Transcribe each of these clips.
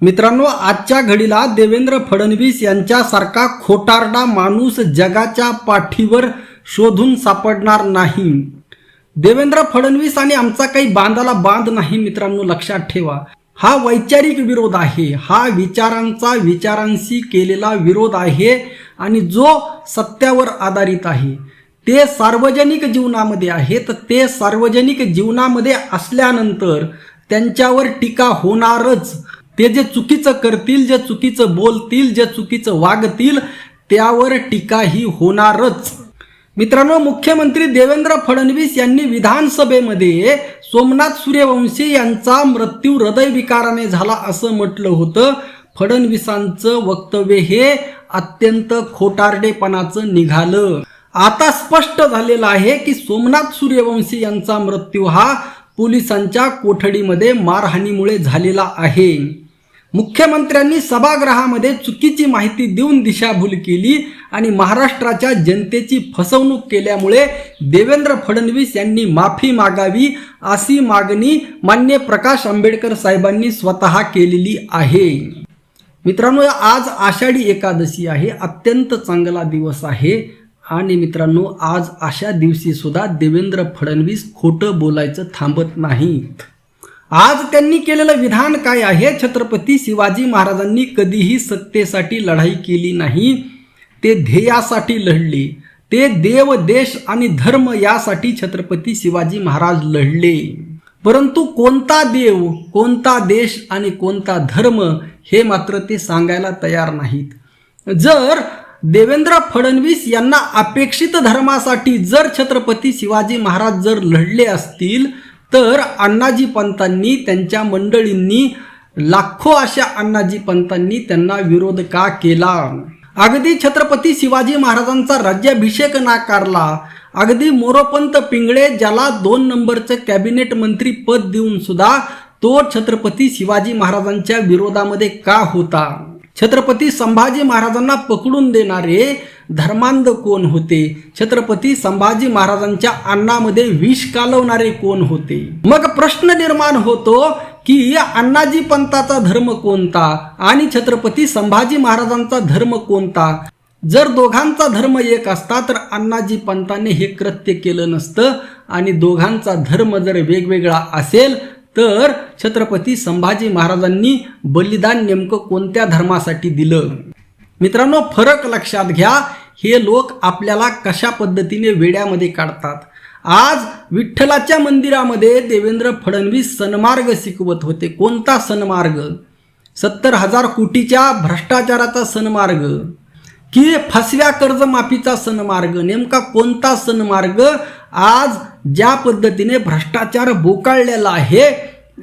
मित्रांनो आजच्या घडीला देवेंद्र फडणवीस यांच्यासारखा खोटारडा माणूस जगाच्या पाठीवर शोधून सापडणार नाही. देवेंद्र फडणवीस आणि आमचा काही बांधाला बांध नाही मित्रांनो लक्षात ठेवा. हा वैचारिक विरोध आहे. हा विचारांचा विचारांशी केलेला विरोध आहे आणि जो सत्यावर आधारित आहे. ते सार्वजनिक जीवनामध्ये आहेत. ते सार्वजनिक जीवनामध्ये असल्यानंतर त्यांच्यावर टीका होणारच. ते जे चुकीचं करतील जे चुकीचं बोलतील जे चुकीचं वागतील त्यावर टीका ही होणारच. मित्रांनो मुख्यमंत्री देवेंद्र फडणवीस यांनी विधानसभेमध्ये सोमनाथ सूर्यवंशी यांचा मृत्यू हृदयविकाराने झाला असं म्हटलं होतं. फडणवीसांचं वक्तव्य हे अत्यंत खोटारडेपणाचं निघालं. आता स्पष्ट झालेलं आहे की सोमनाथ सूर्यवंशी यांचा मृत्यू हा पोलिसांच्या कोठडीमध्ये मारहाणीमुळे झालेला आहे. मुख्यमंत्र्यांनी सभागृहामध्ये चुकीची माहिती देऊन दिशाभूल केली आणि महाराष्ट्राच्या जनतेची फसवणूक केल्यामुळे देवेंद्र फडणवीस यांनी माफी मागावी अशी मागणी मान्य प्रकाश आंबेडकर साहेबांनी स्वतः केलेली आहे. मित्रांनो आज आषाढी एकादशी आहे अत्यंत चांगला दिवस आहे आणि मित्रांनो आज अशा दिवशी सुद्धा देवेंद्र फडणवीस खोटं बोलायचं थांबत नाहीत. आज त्यांनी केलेलं विधान काय आहे? छत्रपती शिवाजी महाराजांनी कधीही सत्तेसाठी लढाई केली नाही. ते ध्येयासाठी लढले. ते देव देश आणि धर्म यासाठी छत्रपती शिवाजी महाराज लढले. परंतु कोणता देव कोणता देश आणि कोणता धर्म हे मात्र ते सांगायला तयार नाहीत. जर देवेंद्र फडणवीस यांना अपेक्षित धर्मासाठी जर छत्रपती शिवाजी महाराज जर लढले असतील तर अण्णाजी पंतांनी त्यांच्या मंडळींनी लाखो अशा अण्णाजी पंतांनी त्यांना विरोध का केला? अगदी छत्रपती शिवाजी महाराजांचा राज्याभिषेक नाकारला. अगदी मोरोपंत पिंगळे ज्याला दोन नंबरचं कॅबिनेट मंत्री पद देऊन सुद्धा तो छत्रपती शिवाजी महाराजांच्या विरोधामध्ये का होता? छत्रपती संभाजी महाराजांना पकडून देणारे धर्मांध कोण होते? छत्रपती संभाजी महाराजांच्या अन्नामध्ये विष कालवणारे कोण होते? मग प्रश्न निर्माण होतो की अण्णाजी पंताचा धर्म कोणता आणि छत्रपती संभाजी महाराजांचा धर्म कोणता? जर दोघांचा धर्म एक असता तर अण्णाजी पंताने हे कृत्य केलं नसतं आणि दोघांचा धर्म जर वेगवेगळा असेल तर छत्रपती संभाजी महाराजांनी बलिदान नेमकं कोणत्या धर्मासाठी दिलं? मित्रांनो फरक लक्षात घ्या. हे लोक आपल्याला कशा पद्धतीने वेड्यामध्ये काढतात? आज विठ्ठलाच्या मंदिरामध्ये देवेंद्र फडणवीस सन्मार्ग शिकवत होते. कोणता सन्मार्ग? सत्तर हजार कोटीच्या भ्रष्टाचाराचा सन्मार्ग की फसव्या कर्जमाफीचा सन्मार्ग? नेमका कोणता सन्मार्ग? आज ज्या पद्धतीने भ्रष्टाचार बोकाळलेला आहे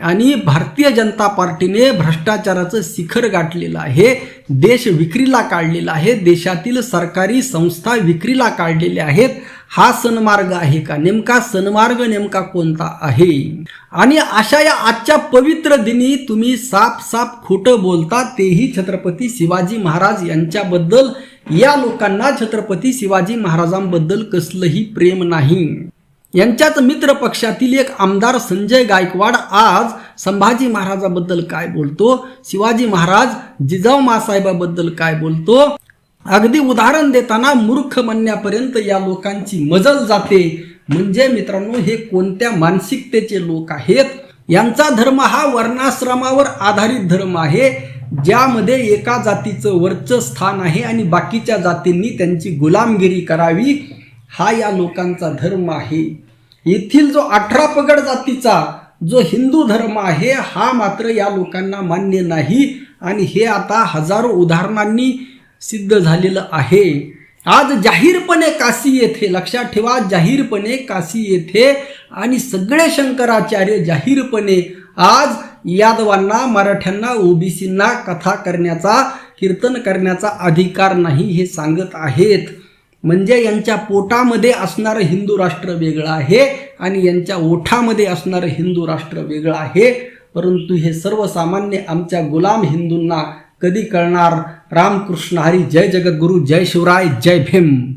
आणि भारतीय जनता पार्टीने भ्रष्टाचाराचं शिखर गाठलेलं आहे देश विक्रीला काढलेला आहे देशातील सरकारी संस्था विक्रीला काढलेल्या आहेत हा सन्मार्ग आहे का? नेमका सन्मार्ग नेमका कोणता आहे? आणि अशा या आजच्या पवित्र दिनी तुम्ही साप साप खोटं बोलता तेही छत्रपती शिवाजी महाराज यांच्याबद्दल या लोकांना छत्रपती शिवाजी महाराजांबद्दल कसलंही प्रेम नाही. यांच्याच मित्र पक्षातील एक आमदार संजय गायकवाड आज संभाजी महाराजाबद्दल काय बोलतो? शिवाजी महाराज जिजाऊ मासाहेबाबद्दल काय बोलतो? अगदी उदाहरण देताना मूर्ख म्हणण्यापर्यंत या लोकांची मजल जाते. म्हणजे मित्रांनो हे कोणत्या मानसिकतेचे लोक आहेत? यांचा धर्म हा वर्णाश्रमावर आधारित धर्म आहे ज्यामध्ये एका जातीचं वरचं स्थान आहे आणि बाकीच्या जातींनी त्यांची गुलामगिरी करावी. हा या लोकांचा धर्म आहे. येथील जो अठरा पगड जातीचा जो हिंदू धर्म आहे हा मात्र या लोकांना मान्य नाही. आणि हे आता हजारो उदाहरणांनी सिद्ध झालेलं आहे. आज जाहीरपणे काशी येथे लक्षात ठेवा जाहीरपणे काशी येथे आणि सगळे शंकराचार्य जाहीरपणे आज यादवांना मराठ्यांना ओबीसींना कथा करण्याचा कीर्तन करण्याचा अधिकार नाही हे सांगत आहेत. म्हणजे यांच्या पोटामध्ये असणारं हिंदू राष्ट्र वेगळं आहे आणि यांच्या ओठामध्ये असणारं हिंदू राष्ट्र वेगळं आहे. परंतु हे सर्वसामान्य आमच्या गुलाम हिंदूंना कधी कळणार? रामकृष्ण हरी जय जगद्गुरु जय शिवराय जय भीम.